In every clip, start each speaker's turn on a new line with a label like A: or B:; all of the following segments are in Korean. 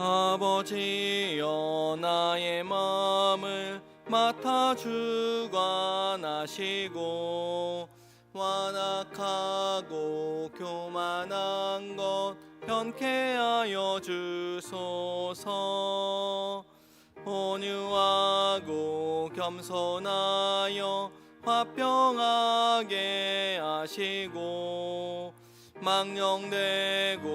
A: 아버지여 나의 마음을 맡아 주관하시고 완악하고 교만한 것 현케하여 주소서. 온유하고 겸손하여 화평하게 하시고 망령되고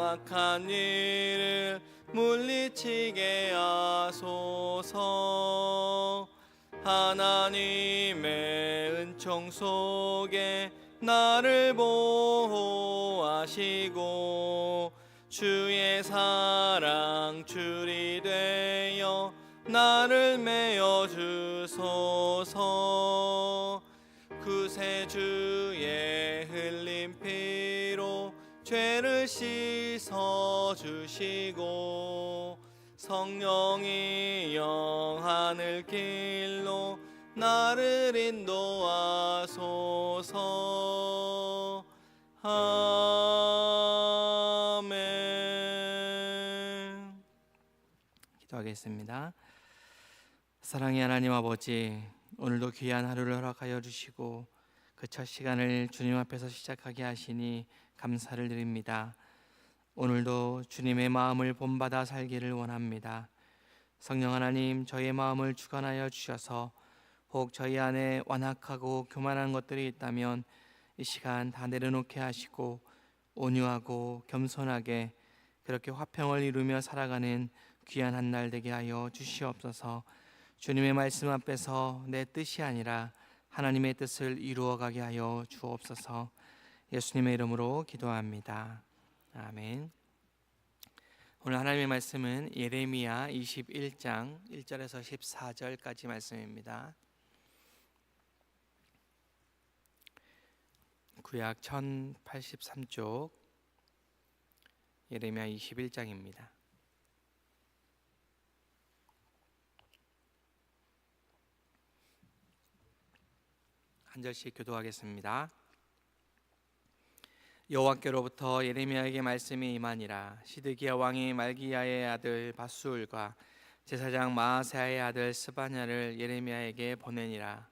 A: 악한 일을 물리치게 하소서. 하나님의 은총 속에 나를 보호하시고 주의 사랑 줄이 되어 나를 메어 주소서. 그새 주의 흘린 피로 죄를 씻 어 주시고 성령이 영하늘 길로 나를 인도하소서. 아멘. 기도하겠습니다. 사랑의 하나님 아버지 오늘도 귀한 하루를 허락하여 주시고 그 첫 시간을 주님 앞에서 시작하게 하시니 감사를 드립니다. 오늘도 주님의 마음을 본받아 살기를 원합니다. 성령 하나님 저의 마음을 주관하여 주셔서 혹 저희 안에 완악하고 교만한 것들이 있다면 이 시간 다 내려놓게 하시고 온유하고 겸손하게 그렇게 화평을 이루며 살아가는 귀한 한 날 되게 하여 주시옵소서. 주님의 말씀 앞에서 내 뜻이 아니라 하나님의 뜻을 이루어가게 하여 주옵소서. 예수님의 이름으로 기도합니다. 아멘. 오늘 하나님의 말씀은 예레미야 21장 1절에서 14절까지 말씀입니다. 구약 1083쪽 예레미야 21장입니다. 한 절씩 교도하겠습니다. 여호와께로부터 예레미야에게 말씀이 임하니라. 시드기야 왕이 말기야의 아들 바수울과 제사장 마아세야의 아들 스바냐를 예레미야에게 보내니라.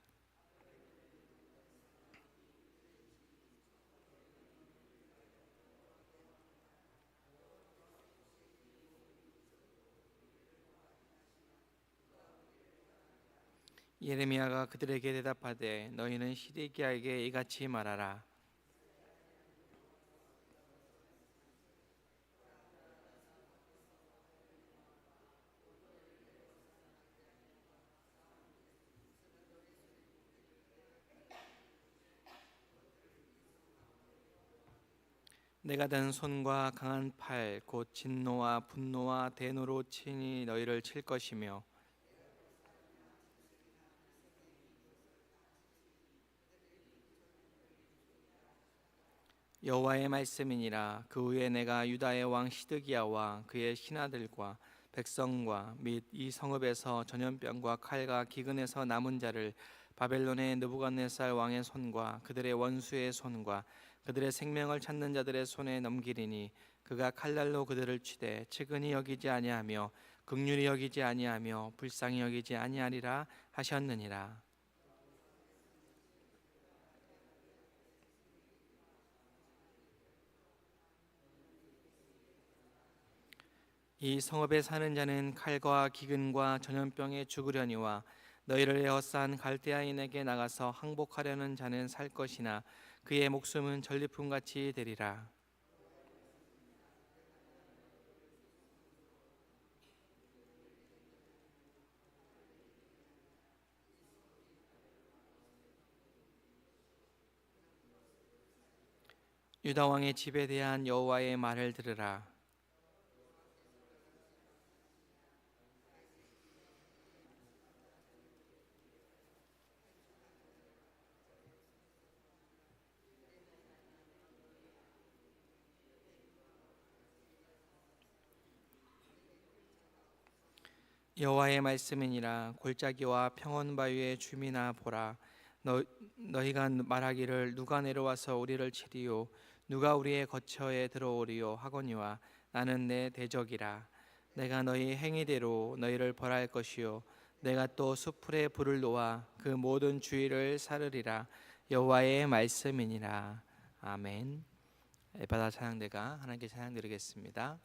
A: 예레미야가 그들에게 대답하되 너희는 시드기야에게 이같이 말하라 내가 든 손과 강한 팔 곧 진노와 분노와 대노로 친히 너희를 칠 것이며. 여호와의 말씀이니라. 그 후에 내가 유다의 왕 시드기야와 그의 신하들과 백성과 및 이 성읍에서 전염병과 칼과 기근에서 남은 자를 바벨론의 느부갓네살 왕의 손과 그들의 원수의 손과 그들의 생명을 찾는 자들의 손에 넘기리니 그가 칼날로 그들을 치되 측은히 여기지 아니하며 극률이 여기지 아니하며 불쌍히 여기지 아니하리라 하셨느니라. 이 성읍에 사는 자는 칼과 기근과 전염병에 죽으려니와 너희를 에워싼 갈대아인에게 나가서 항복하려는 자는 살 것이나 그의 목숨은 전리품같이 되리라. 유다 왕의 집에 대한 여호와의 말을 들으라. 여호와의 말씀이니라. 골짜기와 평원 바위의 주민아 보라. 너 너희가 말하기를 누가 내려와서 우리를 치리요? 누가 우리의 거처에 들어오리요? 하거니와 나는 내 대적이라. 내가 너희 행위대로 너희를 벌할 것이요. 내가 또 수풀에 불을 놓아 그 모든 주위를 사르리라. 여호와의 말씀이니라. 아멘. 에바다 찬양대가 하나님께 찬양 드리겠습니다.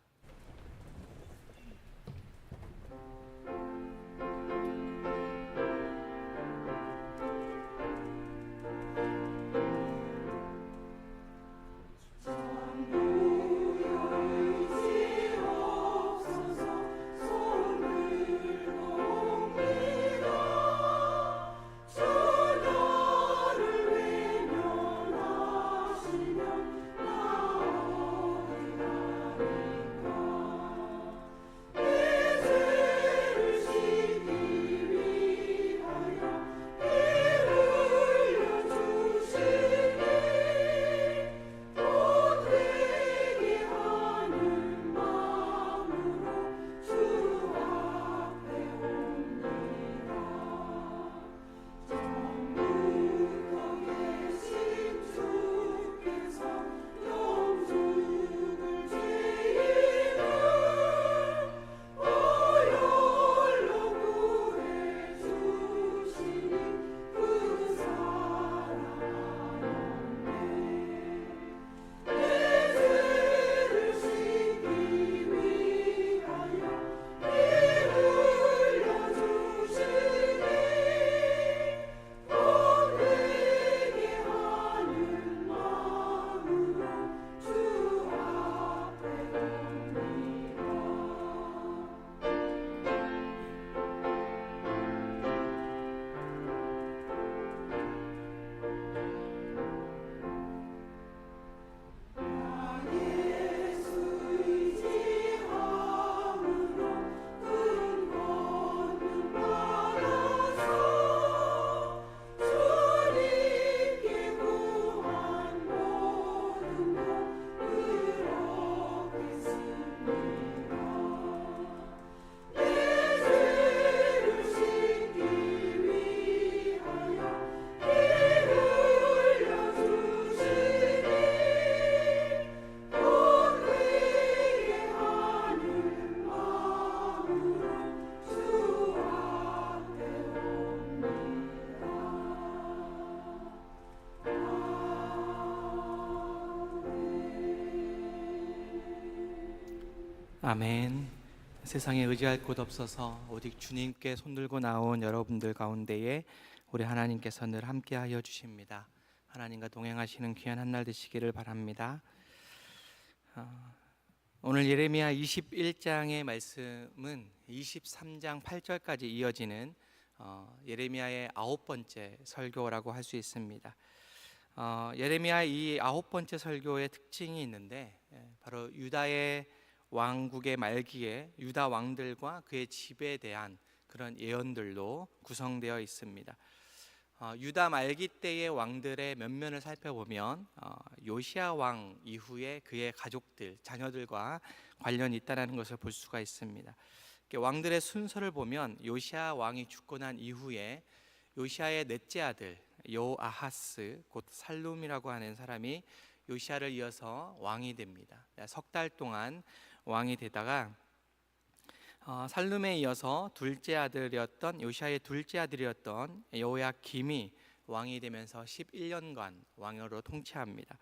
A: 아멘. 세상에 의지할 곳 없어서 오직 주님께 손들고 나온 여러분들 가운데에 우리 하나님께서 늘 함께하여 주십니다. 하나님과 동행하시는 귀한 한 날 되시기를 바랍니다. 어, 오늘 예레미야 21장의 말씀은 23장 8절까지 이어지는 어, 예레미야의 아홉 번째 설교라고 할 수 있습니다. 어, 예레미야 이 아홉 번째 설교의 특징이 있는데 예, 바로 유다의 왕국의 말기에 유다 왕들과 그의 집에 대한 그런 예언들로 구성되어 있습니다. 어, 유다 말기 때의 왕들의 면면을 살펴보면 어, 요시아 왕 이후에 그의 가족들, 자녀들과 관련이 있다는 것을 볼 수가 있습니다. 왕들의 순서를 보면 요시아 왕이 죽고 난 이후에 요시아의 넷째 아들 요아하스 곧 살룸이라고 하는 사람이 요시아를 이어서 왕이 됩니다. 석 달 동안 왕이 되다가 어, 살룸에 이어서 둘째 아들이었던 요시아의 둘째 아들이었던 요야김이 왕이 되면서 11년간 왕으로 통치합니다.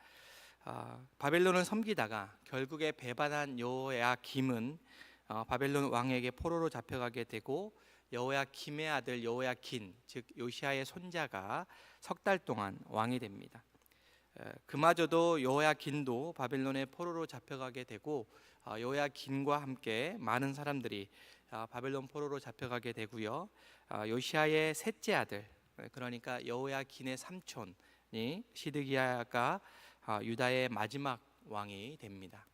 A: 어, 바벨론을 섬기다가 결국에 배반한 요야김은 어, 바벨론 왕에게 포로로 잡혀가게 되고 여호야김의 아들 여호야긴 즉 요시아의 손자가 석 달 동안 왕이 됩니다. 에, 그마저도 여호야긴도 바벨론의 포로로 잡혀가게 되고 어, 여호야긴과 함께 많은 사람들이 아, 바벨론 포로로 잡혀가게 되고요. 아, 요시아의 셋째 아들 에, 그러니까 여호야긴의 삼촌이 시드기야가 아, 유다의 마지막 왕이 됩니다.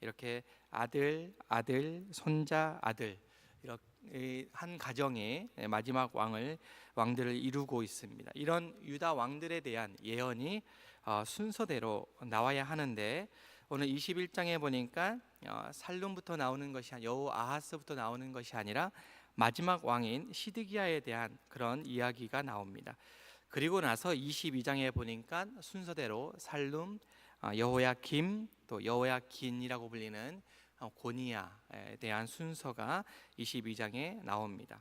A: 이렇게 아들, 아들, 손자, 아들 이렇게 한 가정의 마지막 왕을 왕들을 이루고 있습니다. 이런 유다 왕들에 대한 예언이 어, 순서대로 나와야 하는데 오늘 21장에 보니까 어, 살룸부터 나오는 것이 아니- 여호 아하스부터 나오는 것이 아니라 마지막 왕인 시드기야에 대한 그런 이야기가 나옵니다. 그리고 나서 22장에 보니까 순서대로 살룸, 어, 여호야김, 또 여호야긴이라고 불리는 어, 고니야에 대한 순서가 22장에 나옵니다.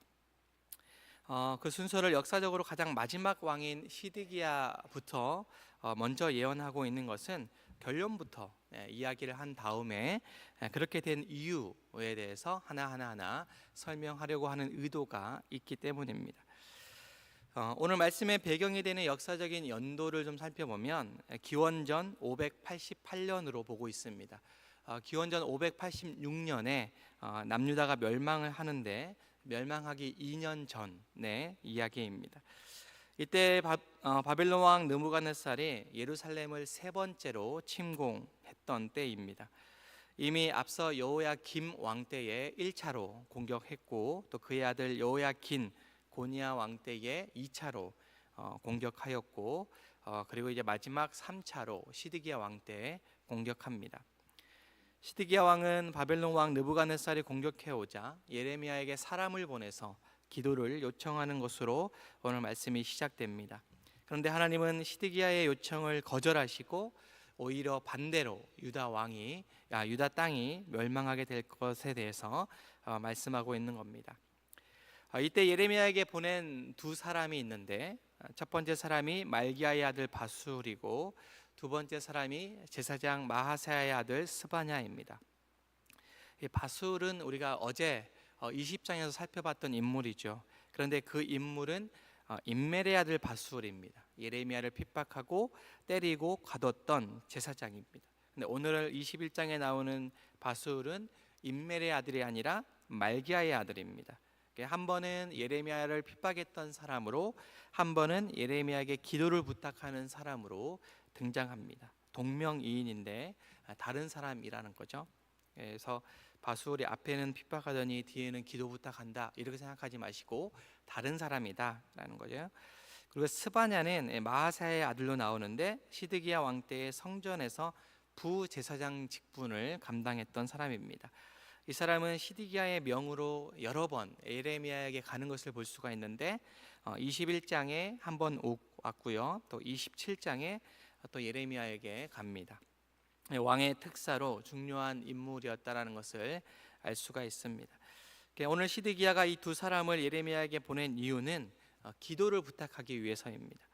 A: 어, 그 순서를 역사적으로 가장 마지막 왕인 시드기야부터 어, 먼저 예언하고 있는 것은 결론부터 예, 이야기를 한 다음에 예, 그렇게 된 이유에 대해서 하나 하나 하나 설명하려고 하는 의도가 있기 때문입니다. 어, 오늘 말씀의 배경이 되는 역사적인 연도를 좀 살펴보면 예, 기원전 588년으로 보고 있습니다. 어, 기원전 586년에 어, 남유다가 멸망을 하는데 멸망하기 2년 전의 이야기입니다. 이때 바, 어, 바벨론 왕 느부갓네살이 예루살렘을 세 번째로 침공했던 때입니다. 이미 앞서 여호야김 왕 때에 1차로 공격했고 또 그의 아들 여호야긴 고니야 왕 때에 2차로 어, 공격하였고 어, 그리고 이제 마지막 3차로 시드기야 왕 때에 공격합니다. 시드기야 왕은 바벨론 왕 느부갓네살이 공격해 오자 예레미야에게 사람을 보내서 기도를 요청하는 것으로 오늘 말씀이 시작됩니다. 그런데 하나님은 시드기야의 요청을 거절하시고 오히려 반대로 유다 왕이 아, 유다 땅이 멸망하게 될 것에 대해서 어, 말씀하고 있는 겁니다. 아, 이때 예레미야에게 보낸 두 사람이 있는데 아, 첫 번째 사람이 말기야의 아들 바술이고 두 번째 사람이 제사장 마하세야의 아들 스바냐입니다. 이 바술은 우리가 어제 20장에서 살펴봤던 인물이죠. 그런데 그 인물은 어, 임멜의 아들 바술입니다. 예레미야를 핍박하고 때리고 가뒀던 제사장입니다. 근데 오늘 21장에 나오는 바술은 임멜의 아들이 아니라 말기야의 아들입니다. 한 번은 예레미야를 핍박했던 사람으로 한 번은 예레미야에게 기도를 부탁하는 사람으로 등장합니다. 동명이인인데 아, 다른 사람이라는 거죠. 그래서 바술이 앞에는 핍박하더니 뒤에는 기도 부탁한다 이렇게 생각하지 마시고 다른 사람이다라는 거죠. 그리고 스바냐는 마하사의 아들로 나오는데 시드기야 왕 때의 성전에서 부 제사장 직분을 감당했던 사람입니다. 이 사람은 시드기야의 명으로 여러 번 에레미야에게 가는 것을 볼 수가 있는데 21장에 한 번 왔고요. 또 27장에 또 예레미야에게 갑니다. 왕의 특사로 중요한 인물이었다라는 것을 알 수가 있습니다. 오늘 시드기야가 이 두 사람을 예레미야에게 보낸 이유는 어, 기도를 부탁하기 위해서입니다.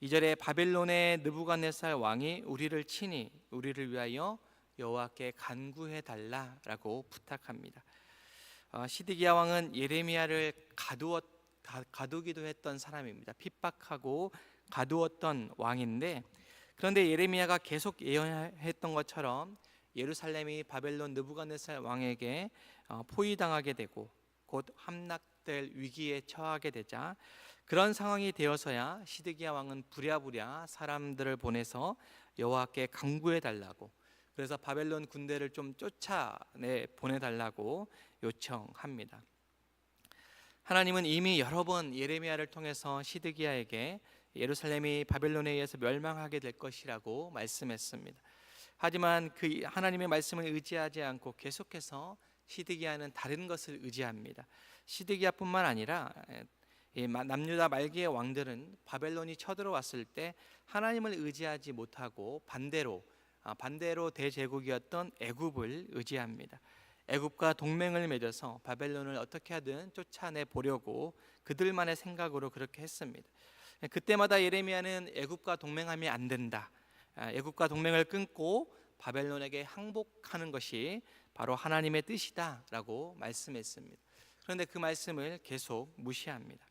A: 이절에 바벨론의 느부갓네살 왕이 우리를 친히 우리를 위하여 여호와께 간구해 달라라고 부탁합니다. 어, 시드기야 왕은 예레미야를 가두었 가두기도 했던 사람입니다. 핍박하고 가두었던 왕인데 그런데 예레미야가 계속 예언했던 것처럼 예루살렘이 바벨론 느부갓네살 왕에게 어, 포위당하게 되고 곧 함락될 위기에 처하게 되자 그런 상황이 되어서야 시드기야 왕은 부랴부랴 사람들을 보내서 여호와께 강구해 달라고 그래서 바벨론 군대를 좀 쫓아내 보내 달라고 요청합니다. 하나님은 이미 여러 번 예레미야를 통해서 시드기야에게 예루살렘이 바벨론에 의해서 멸망하게 될 것이라고 말씀했습니다. 하지만 그 하나님의 말씀을 의지하지 않고 계속해서 시드기야는 다른 것을 의지합니다. 시드기야뿐만 아니라 남유다 말기의 왕들은 바벨론이 쳐들어왔을 때 하나님을 의지하지 못하고 반대로 아, 반대로 대제국이었던 애굽을 의지합니다. 애굽과 동맹을 맺어서 바벨론을 어떻게 하든 쫓아내 보려고 그들만의 생각으로 그렇게 했습니다. 그때마다 예레미야는 애굽과 동맹하면 안 된다. 아, 애굽과 동맹을 끊고 바벨론에게 항복하는 것이 바로 하나님의 뜻이다라고 말씀했습니다. 그런데 그 말씀을 계속 무시합니다.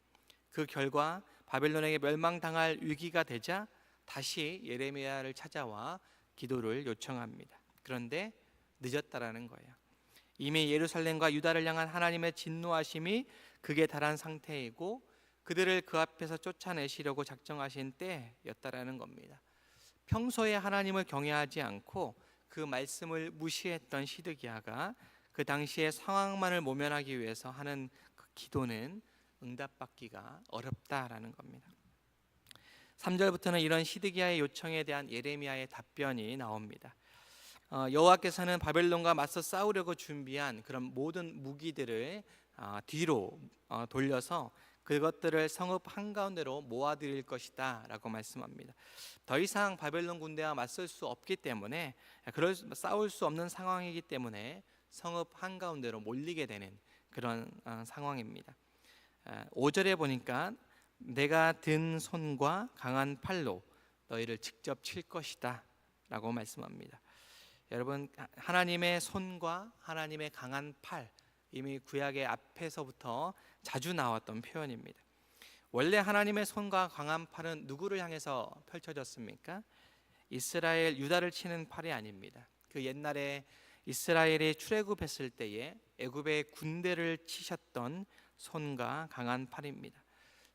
A: 그 결과 바벨론에게 멸망당할 위기가 되자 다시 예레미야를 찾아와 기도를 요청합니다. 그런데 늦었다라는 거예요. 이미 예루살렘과 유다를 향한 하나님의 진노하심이 극에 달한 상태이고 그들을 그 앞에서 쫓아내시려고 작정하신 때였다라는 겁니다. 평소에 하나님을 경외하지 않고 그 말씀을 무시했던 시드기야가 그 당시의 상황만을 모면하기 위해서 하는 그 기도는 응답받기가 어렵다라는 겁니다. 3절부터는 이런 시드기야의 요청에 대한 예레미야의 답변이 나옵니다. 어, 여호와께서는 바벨론과 맞서 싸우려고 준비한 그런 모든 무기들을 어, 뒤로 어, 돌려서 그것들을 성읍 한가운데로 모아드릴 것이다 라고 말씀합니다. 더 이상 바벨론 군대와 맞설 수 없기 때문에 그럴 싸울 수 없는 상황이기 때문에 성읍 한가운데로 몰리게 되는 그런 어, 상황입니다. 5절에 보니까 내가 든 손과 강한 팔로 너희를 직접 칠 것이다 라고 말씀합니다. 여러분 하나님의 손과 하나님의 강한 팔 이미 구약의 앞에서부터 자주 나왔던 표현입니다. 원래 하나님의 손과 강한 팔은 누구를 향해서 펼쳐졌습니까? 이스라엘 유다를 치는 팔이 아닙니다. 그 옛날에 이스라엘이 출애굽했을 때에 애굽의 군대를 치셨던 손과 강한 팔입니다.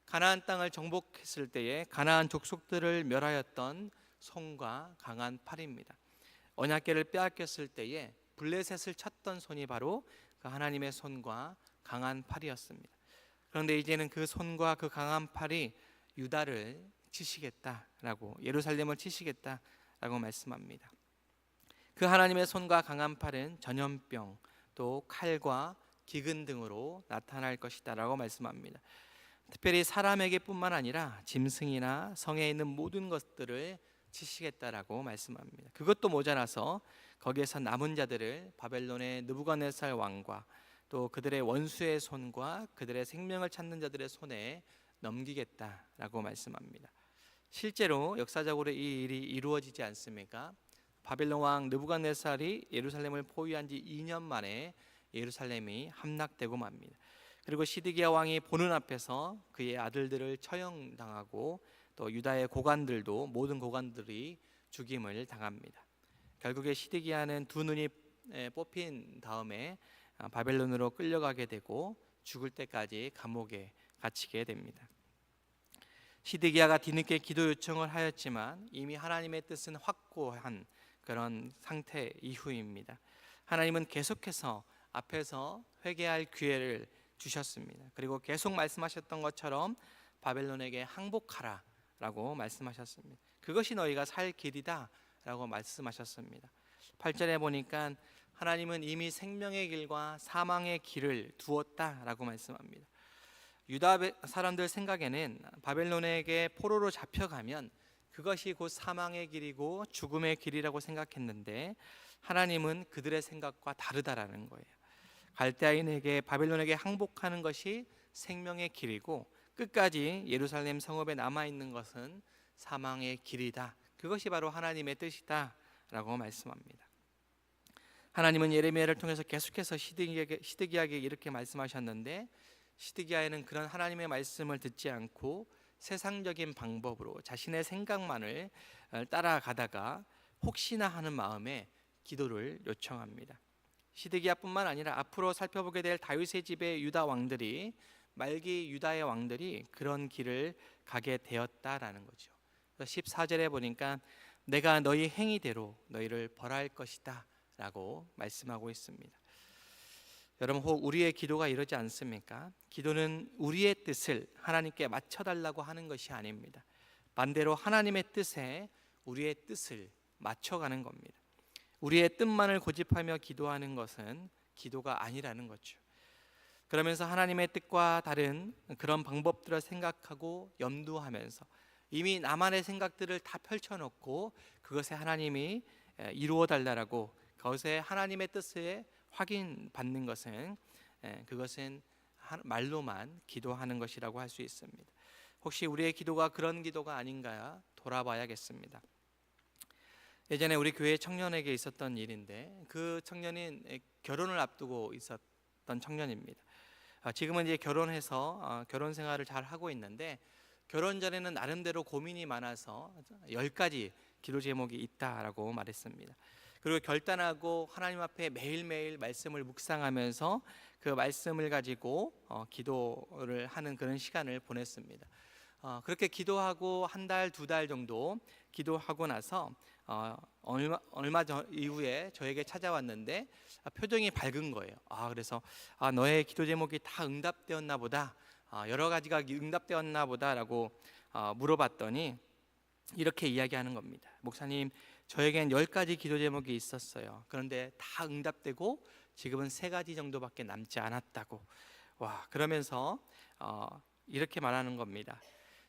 A: 가나안 땅을 정복했을 때에 가나안 족속들을 멸하였던 손과 강한 팔입니다. 언약궤를 빼앗겼을 때에 블레셋을 쳤던 손이 바로 그 하나님의 손과 강한 팔이었습니다. 그런데 이제는 그 손과 그 강한 팔이 유다를 치시겠다라고 예루살렘을 치시겠다라고 말씀합니다. 그 하나님의 손과 강한 팔은 전염병 또 칼과 기근 등으로 나타날 것이다라고 말씀합니다. 특별히 사람에게뿐만 아니라 짐승이나 성에 있는 모든 것들을 치시겠다라고 말씀합니다. 그것도 모자라서 거기에서 남은 자들을 바벨론의 느부갓네살 왕과 또 그들의 원수의 손과 그들의 생명을 찾는 자들의 손에 넘기겠다라고 말씀합니다. 실제로 역사적으로 이 일이 이루어지지 않습니까? 바벨론 왕 느부갓네살이 예루살렘을 포위한 지 2년 만에 예루살렘이 함락되고 맙니다. 그리고 시드기야 왕이 보는 앞에서 그의 아들들을 처형당하고 또 유다의 고관들도 모든 고관들이 죽임을 당합니다. 결국에 시드기야는 두 눈이 뽑힌 다음에 아, 바벨론으로 끌려가게 되고 죽을 때까지 감옥에 갇히게 됩니다. 시드기야가 뒤늦게 기도 요청을 하였지만 이미 하나님의 뜻은 확고한 그런 상태 이후입니다. 하나님은 계속해서 앞에서 회개할 기회를 주셨습니다. 그리고 계속 말씀하셨던 것처럼 바벨론에게 항복하라라고 말씀하셨습니다. 그것이 너희가 살 길이다라고 말씀하셨습니다. 8절에 보니까 하나님은 이미 생명의 길과 사망의 길을 두었다라고 말씀합니다. 유다 사람들 생각에는 바벨론에게 포로로 잡혀가면 그것이 곧 사망의 길이고 죽음의 길이라고 생각했는데 하나님은 그들의 생각과 다르다라는 거예요. 갈대아인에게 바벨론에게 항복하는 것이 생명의 길이고 끝까지 예루살렘 성읍에 남아 있는 것은 사망의 길이다. 그것이 바로 하나님의 뜻이다라고 말씀합니다. 하나님은 예레미야를 통해서 계속해서 시드기야에게, 시드기야에게 이렇게 말씀하셨는데 시드기야에는 그런 하나님의 말씀을 듣지 않고 세상적인 방법으로 자신의 생각만을 어, 따라가다가 혹시나 하는 마음에 기도를 요청합니다. 시드기야뿐만 아니라 앞으로 살펴보게 될 다윗의 집의 유다 왕들이 말기 유다의 왕들이 그런 길을 가게 되었다라는 거죠. 14절에 보니까 내가 너희 행위대로 너희를 벌할 것이다 라고 말씀하고 있습니다. 여러분 혹 우리의 기도가 이러지 않습니까? 기도는 우리의 뜻을 하나님께 맞춰 달라고 하는 것이 아닙니다. 반대로 하나님의 뜻에 우리의 뜻을 맞춰 가는 겁니다. 우리의 뜻만을 고집하며 기도하는 것은 기도가 아니라는 거죠. 그러면서 하나님의 뜻과 다른 그런 방법들을 생각하고 염두하면서 이미 나만의 생각들을 다 펼쳐놓고 그것에 하나님이 이루어 달라라고 그것에 하나님의 뜻에 확인 받는 것은 그것은 말로만 기도하는 것이라고 할 수 있습니다. 혹시 우리의 기도가 그런 기도가 아닌가 돌아봐야겠습니다. 예전에 우리 교회 청년에게 있었던 일인데 그 청년이 결혼을 앞두고 있었던 청년입니다. 아, 지금은 이제 결혼해서 어, 결혼 생활을 잘 하고 있는데 결혼 전에는 나름대로 고민이 많아서 열 가지 기도 제목이 있다라고 말했습니다. 그리고 결단하고 하나님 앞에 매일매일 말씀을 묵상하면서 그 말씀을 가지고 어, 기도를 하는 그런 시간을 보냈습니다. 어, 그렇게 기도하고 한 달, 두 달 정도 기도하고 나서 어, 얼마, 얼마 전 이후에 저에게 찾아왔는데 아, 표정이 밝은 거예요. 아 그래서 아, 너의 기도 제목이 다 응답되었나 보다. 아, 여러 가지가 응답되었나 보다라고 어, 물어봤더니 이렇게 이야기하는 겁니다. 목사님, 저에겐 열 가지 기도 제목이 있었어요. 그런데 다 응답되고 지금은 세 가지 정도밖에 남지 않았다고. 와 그러면서 어, 이렇게 말하는 겁니다.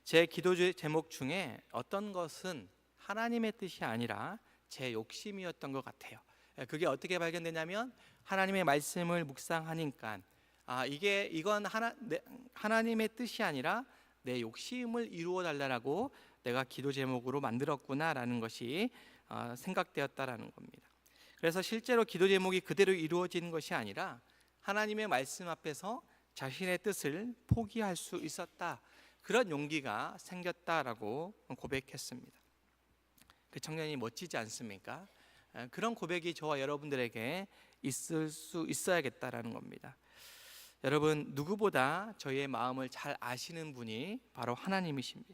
A: 제 기도 제- 제목 중에 어떤 것은 하나님의 뜻이 아니라 제 욕심이었던 것 같아요. 예, 그게 어떻게 발견되냐면 하나님의 말씀을 묵상하니까 아 이게 이건 하나 내, 하나님의 뜻이 아니라 내 욕심을 이루어 달라라고 내가 기도 제목으로 만들었구나라는 것이 어, 생각되었다라는 겁니다. 그래서 실제로 기도 제목이 그대로 이루어지는 것이 아니라 하나님의 말씀 앞에서 자신의 뜻을 포기할 수 있었다. 그런 용기가 생겼다라고 고백했습니다. 그 청년이 멋지지 않습니까? 에, 그런 고백이 저와 여러분들에게 있을 수 있어야겠다라는 겁니다. 여러분 누구보다 저희의 마음을 잘 아시는 분이 바로 하나님이십니다.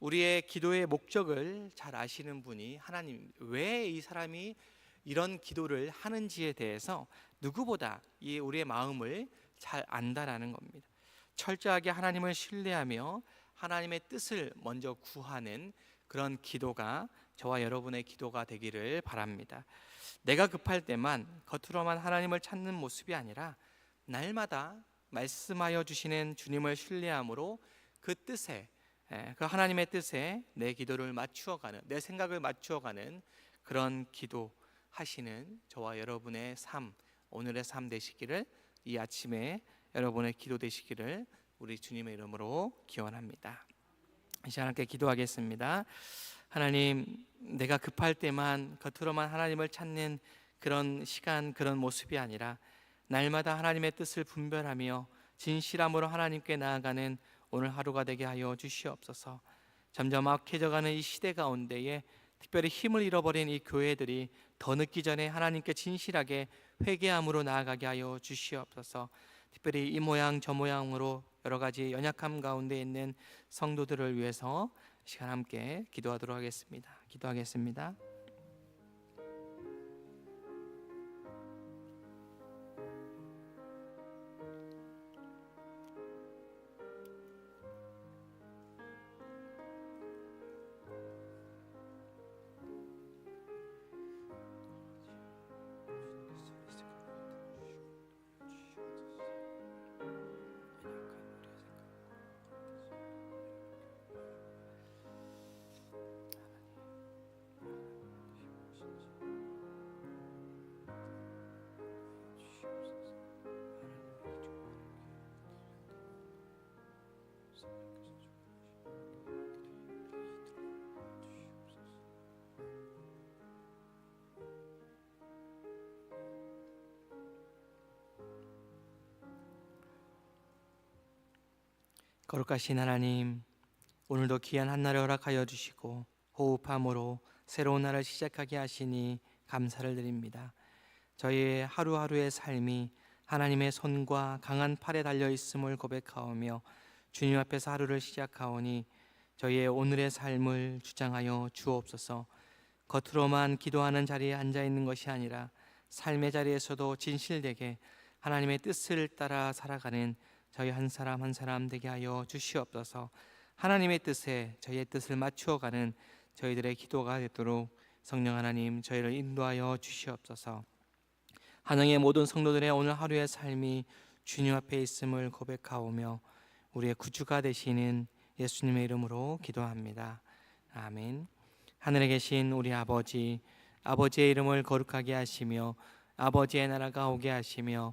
A: 우리의 기도의 목적을 잘 아시는 분이 하나님. 왜 이 사람이 이런 기도를 하는지에 대해서 누구보다 이 우리의 마음을 잘 안다라는 겁니다. 철저하게 하나님을 신뢰하며 하나님의 뜻을 먼저 구하는 그런 기도가 저와 여러분의 기도가 되기를 바랍니다. 내가 급할 때만 겉으로만 하나님을 찾는 모습이 아니라 날마다 말씀하여 주시는 주님을 신뢰함으로 그 뜻에 예, 그 하나님의 뜻에 내 기도를 맞추어가는 내 생각을 맞추어가는 그런 기도 하시는 저와 여러분의 삶 오늘의 삶 되시기를 이 아침에 여러분의 기도 되시기를 우리 주님의 이름으로 기원합니다. 이 시간 함께 기도하겠습니다. 하나님, 내가 급할 때만 겉으로만 하나님을 찾는 그런 시간, 그런 모습이 아니라 날마다 하나님의 뜻을 분별하며 진실함으로 하나님께 나아가는 오늘 하루가 되게 하여 주시옵소서. 점점 악해져가는 이 시대 가운데에 특별히 힘을 잃어버린 이 교회들이 더 늦기 전에 하나님께 진실하게 회개함으로 나아가게 하여 주시옵소서. 특별히 이 모양 저 모양으로 여러 가지 연약함 가운데 있는 성도들을 위해서 시간 함께 기도하도록 하겠습니다. 기도하겠습니다. 거룩하신 하나님, 오늘도 귀한 한날을 허락하여 주시고 호흡함으로 새로운 날을 시작하게 하시니 감사를 드립니다. 저희의 하루하루의 삶이 하나님의 손과 강한 팔에 달려 있음을 고백하오며 주님 앞에서 하루를 시작하오니 저희의 오늘의 삶을 주장하여 주옵소서. 겉으로만 기도하는 자리에 앉아 있는 것이 아니라 삶의 자리에서도 진실되게 하나님의 뜻을 따라 살아가는 저희 한 사람 한 사람 되게 하여 주시옵소서. 하나님의 뜻에 저희의 뜻을 맞추어 가는 저희들의 기도가 되도록 성령 하나님 저희를 인도하여 주시옵소서. 한영의 모든 성도들의 오늘 하루의 삶이 주님 앞에 있음을 고백하오며 우리의 구주가 되시는 예수님의 이름으로 기도합니다. 아멘. 하늘에 계신 우리 아버지, 아버지의 이름을 거룩하게 하시며 아버지의 나라가 오게 하시며